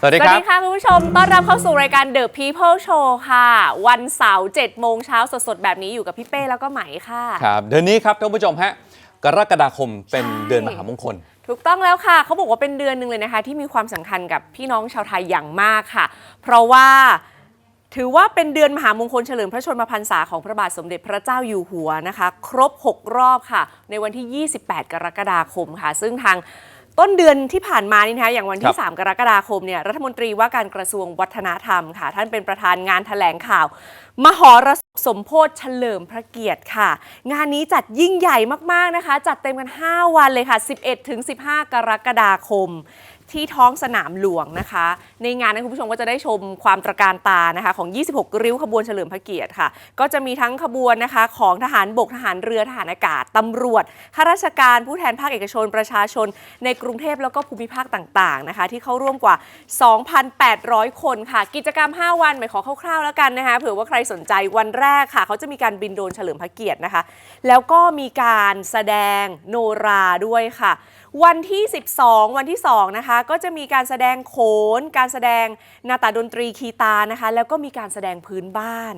สวัสดีสวัคสรับดีค่ะคุณผู้ชม ต้อนรับเข้าสู่รายการ The People Show ค่ะ วันเสาร์7โมงเช้าสดๆ แบบนี้อยู่กับพี่เป้แล้วก็ไหมค่ะ ครับเดือนนี้ครับท่านผู้ชมฮะกรกฎาคมเป็นใช่เดือนมหามงคล ถูกต้องแล้วค่ะ เขาบอกว่าเป็นเดือนหนึ่งเลยนะคะ ที่มีความสำคัญกับพี่น้องชาวไทยอย่างมากค่ะ เพราะว่าถือว่าเป็นเดือนมหามงคลเฉลิมพระชนมพรรษาของพระบาทสมเด็จพระเจ้าอยู่หัวนะคะ ครบ 6 รอบค่ะ ในวันที่ 28 กรกฎาคมค่ะ ซึ่งทาง ต้นเดือนที่ผ่านมานี่นะคะอย่างวันคที่รับ3กรกฎาคมเนี่ยรัฐมนตรีว่าการกระทรวงวัฒนธรรมค่ะ ท่านเป็นประธานงานแถลงข่าว มหรสพสมโพธิเฉลิมพระเกียรติค่ะ งานนี้จัดยิ่งใหญ่มากๆนะคะ จัดเต็มกัน 5 วันเลยค่ะ 11ถึง15 กรกฎาคม ที่ท้องสนามหลวงนะคะ ในงานนั้นคุณผู้ชมก็จะได้ชมความตระการตานะคะของ 26 ริ้วขบวนเฉลิมพระเกียรติค่ะ ก็จะมีทั้งขบวนนะคะของทหารบกทหารเรือทหารอากาศตำรวจข้าราชการผู้แทนภาคเอกชนประชาชน ในกรุงเทพแล้วก็ภูมิภาคต่างๆนะคะ ที่เข้าร่วมกว่า 2,800 คนค่ะ กิจกรรม 5 วันหมายขอคร่าวๆแล้วกันนะคะเผื่อว่าใครสนใจวันแรกค่ะ เขาจะมีการบินโดรนเฉลิมพระเกียรตินะคะ แล้วก็มีการแสดงโนราด้วยค่ะ วันที่ 12 วันที่ 2 นะคะ ก็จะมีการแสดงโขน การแสดงนาตาดนตรีคีตานะคะ แล้วก็มีการแสดงพื้นบ้าน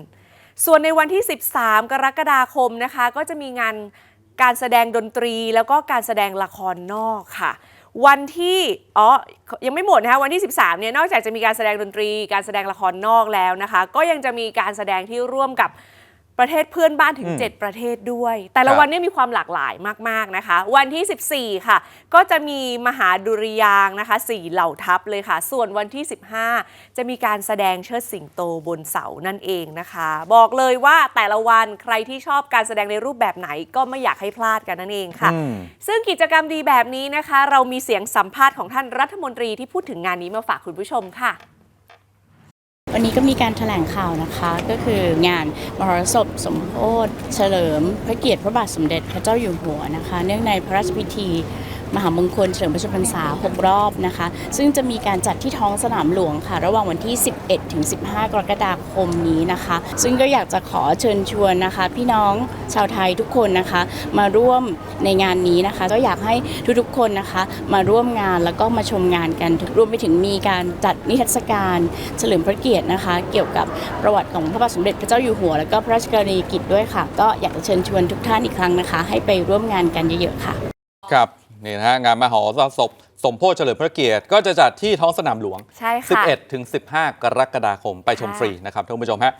ส่วนในวันที่ 13 กรกฎาคมนะคะ ก็จะมีงานการแสดงดนตรีแล้วก็การแสดงละครนอกค่ะ วันที่อ๋อยังไม่หมดนะคะวันที่ 13เนี่ยนอกจากจะมีการแสดงดนตรี การแสดงละครนอกแล้วนะคะ ก็ยังจะมีการแสดงที่ร่วมกับ ประเทศเพื่อนบ้านถึงอืม7ประเทศด้วย แต่ละครับวันเนี่ยมีความหลากหลายมาก ๆ นะคะ วันที่ 14 ค่ะ ก็จะมีมหาดุริยางค์นะคะสี่เหล่าทัพเลยค่ะ ส่วนวันที่ 15 จะมีการแสดงเชิดสิงโตบนเสานั่นเองนะคะ บอกเลยว่าแต่ละวันใครที่ชอบการแสดงในรูปแบบไหนก็ไม่อยากให้พลาดกันนั่นเองค่ะอืมซึ่งกิจกรรมดีแบบนี้นะคะ เรามีเสียงสัมภาษณ์ของท่านรัฐมนตรีที่พูดถึงงานนี้มาฝากคุณผู้ชมค่ะ วันนี้ก็มีการแถลงข่าวนะคะ ก็คืองานมหรสพสมโภชเฉลิม พระเกียรติพระบาทสมเด็จพระเจ้าอยู่หัวนะคะ เนื่องในพระราชพิธี มหามงคลเฉลิมพระชนมพรรษา 6 รอบนะคะ ซึ่งจะมีการจัดที่ท้องสนามหลวงค่ะ ระหว่างวันที่ 11 ถึง 15 กรกฎาคมนี้นะคะ ซึ่งก็อยากจะขอเชิญชวนนะคะ พี่น้องชาวไทยทุกคนนะคะ มาร่วมในงานนี้นะคะ ก็อยากให้ทุกๆคนนะคะ มาร่วมงานแล้วก็มาชมงานกันรวมไปถึงมีการจัดนิทรรศการเฉลิมพระเกียรตินะคะ เกี่ยวกับประวัติของพระบาทสมเด็จพระเจ้าอยู่หัว แล้วก็พระราชกรณียกิจด้วยค่ะ ก็อยากจะเชิญชวนทุกท่านอีกครั้งนะคะ ให้ไปร่วมงานกันเยอะๆค่ะ ครับ นี่นะฮะงานมหรสพสมโพธิเฉลิมพระเกียรติ ก็จะจัดที่ท้องสนามหลวง ใช่ค่ะ 11 ถึง 15 กรกฎาคมไปชมค่ะฟรีนะครับท่านผู้ชมฮะ